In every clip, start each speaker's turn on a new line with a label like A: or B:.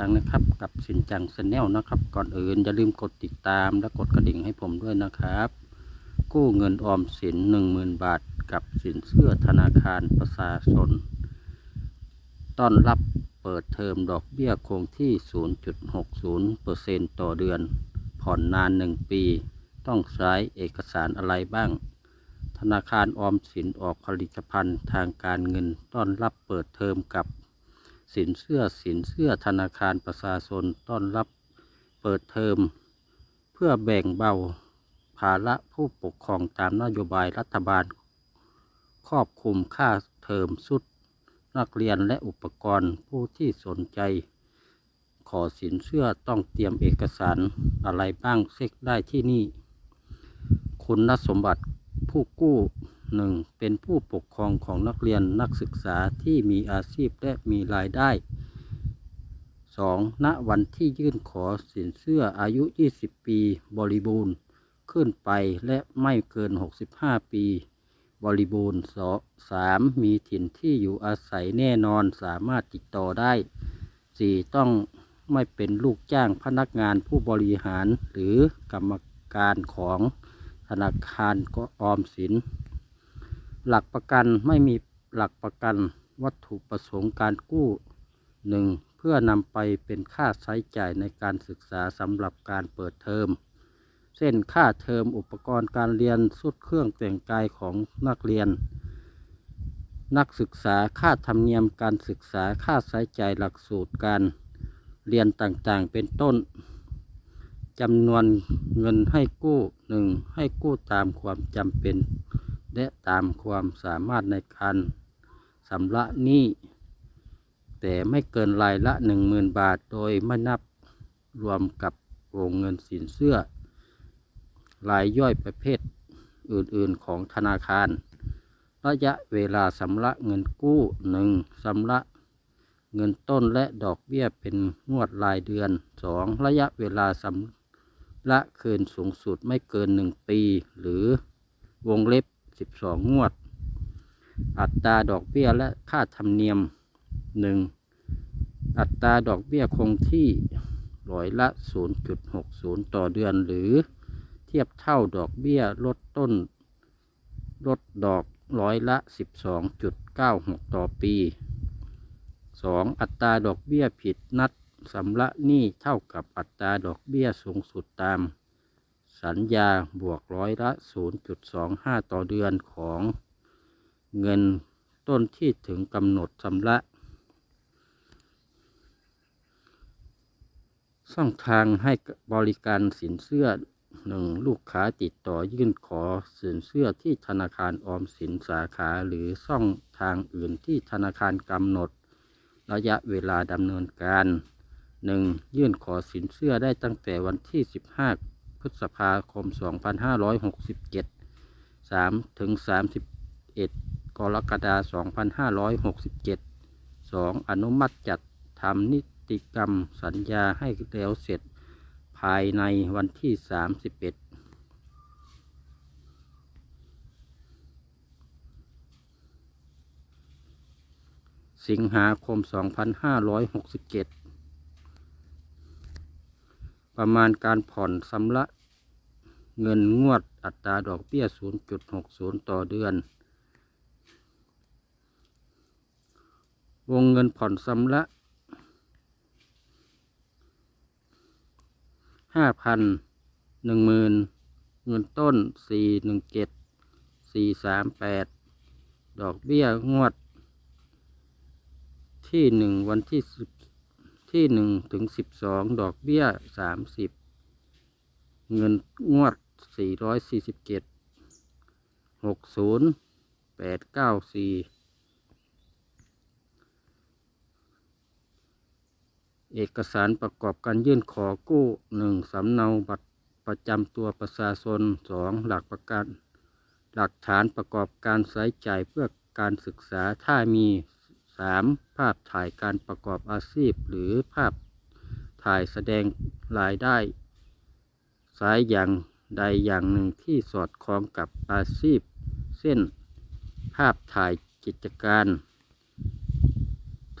A: ครั้งนะครับ กับสินจังชาแนลนะครับ ก่อนอื่นอย่าลืมกดติดตามและกดกระดิ่งให้ผมด้วยนะครับ กู้เงินออมสินหนึ่งหมื่นบาท กับสินเชื่อธนาคารประชาชน ต้อนรับเปิดเทอมดอกเบี้ยคงที่ 0.60%ต่อเดือน ผ่อนนาน 1 ปี ต้องใช้เอกสารอะไรบ้างธนาคารออมสินออกผลิตภัณฑ์ทางการเงินต้อนรับเปิดเทอมกับ สินเชื่อสินเชื่อธนาคารประชาชนต้อนรับเปิดเทอม เพื่อแบ่งเบาภาระผู้ปกครองตามนโยบายรัฐบาล ครอบคลุมค่าเทอมสุด นักเรียนและอุปกรณ์ผู้ที่สนใจ ขอสินเชื่อต้องเตรียมเอกสารอะไรบ้างเช็คได้ที่นี่ คุณสมบัติผู้กู้ หนึ่งเป็นผู้ปกครองของนักเรียนนักศึกษาที่มีอาชีพและมีรายได้ 2. ณวันที่ยื่นขอสินเชื่ออายุ 20 ปี บริบูรณ์ขึ้นไปและไม่เกิน 65 ปี บริบูรณ์สอสามมีถิ่นที่อยู่อาศัยแน่นอนสามารถติดต่อได้ 4. ต้องไม่เป็นลูกจ้างพนักงานผู้บริหารหรือกรรมการของธนาคารก็ออมสิน หลักประกันไม่มีหลักประกันวัตถุประสงค์การกู้หนึ่งเพื่อนำไปเป็นค่าใช้จ่ายในการศึกษาสำหรับการเปิดเทอม เช่นค่าเทอมอุปกรณ์การเรียนสุดเครื่องแต่งกายของนักเรียน นักศึกษาค่าธรรมเนียมการศึกษาค่าใช้จ่ายหลักสูตรการเรียนต่างๆ เป็นต้นจำนวนเงินให้กู้หนึ่งให้กู้ตามความจำเป็น และตามความสามารถในการสำระหนี้แต่ไม่เกินรายละหนึ่งหมื่นบาท โดยไม่นับรวมกับวงเงินสินเชื่อ รายย่อยประเภทอื่นๆของธนาคาร ระยะเวลาสำระเงินกู้หนึ่งสำระเงินต้นและดอกเบี้ยเป็นงวดรายเดือนสองระยะเวลาสำระคืนสูงสุดไม่เกินหนึ่งปี หรือวงเล็บ สิบสองงวด อัตราดอกเบี้ยและค่าธรรมเนียมหนึ่งอัตราดอกเบี้ยคงที่ร้อยละ 0.60 ต่อเดือนหรือเทียบเท่าดอกเบี้ยลดต้น ลดดอกร้อยละ 12.96 ต่อปี 2. อัตราดอกเบี้ยผิดนัดสำระหนี้เท่ากับอัตราดอกเบี้ยสูงสุดตาม สัญญาบวกร้อยละ 0.25 ต่อเดือนของเงินต้นที่ถึงกำหนดชำระ ช่องทางให้บริการสินเชื่อหนึ่งลูกค้าติดต่อยื่นขอสินเชื่อที่ธนาคารออมสินสาขาหรือช่องทางอื่นที่ธนาคารกำหนด ระยะเวลาดำเนินการ 1. ยื่นขอสินเชื่อได้ตั้งแต่วันที่ 15 พฤษภาคม 2567 3. ถึง31 กรกฎาคม 2567 2. อนุมัติจัดทำนิติกรรมสัญญาให้แล้วเสร็จภายในวันที่ 31สิงหาคม 2567 ประมาณการผ่อนชำระเงินงวดอัตราดอกเบี้ย 0.60 ต่อเดือน วงเงินผ่อนชำระห้าพันหนึ่งหมื่นเงินต้นสี่หนึ่งเจ็ดอกเบี้ยงวดที่หนึ่งวันที่สิบ ที่หนึ่งถึงสิบสองดอกเบี้ยสามสิบเงินงวดสี่ร้อยสี่สิบเจ็ดหกศูนย์แปดเก้าสี่เอกสารประกอบการยื่นขอกู้หนึ่งสำเนาบัตรประจำตัวประชาชนสองหลักประกัน หลักฐานประกอบการใช้จ่ายเพื่อการศึกษาถ้ามี สามภาพถ่ายการประกอบอาชีพ หรือภาพถ่ายแสดงรายได้ สายอย่างใดอย่างหนึ่งที่สอดคล้องกับอาชีพ เช่น ภาพถ่ายกิจการ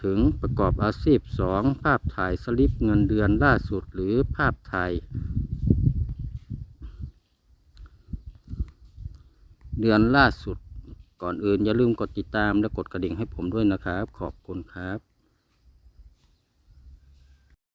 A: ถึงประกอบอาชีพ 2 ภาพถ่ายสลิปเงินเดือนล่าสุด หรือภาพถ่ายเดือนล่าสุด ก่อนอื่นอย่าลืมกดติดตามและกดกระดิ่งให้ผมด้วยนะครับ ขอบคุณครับ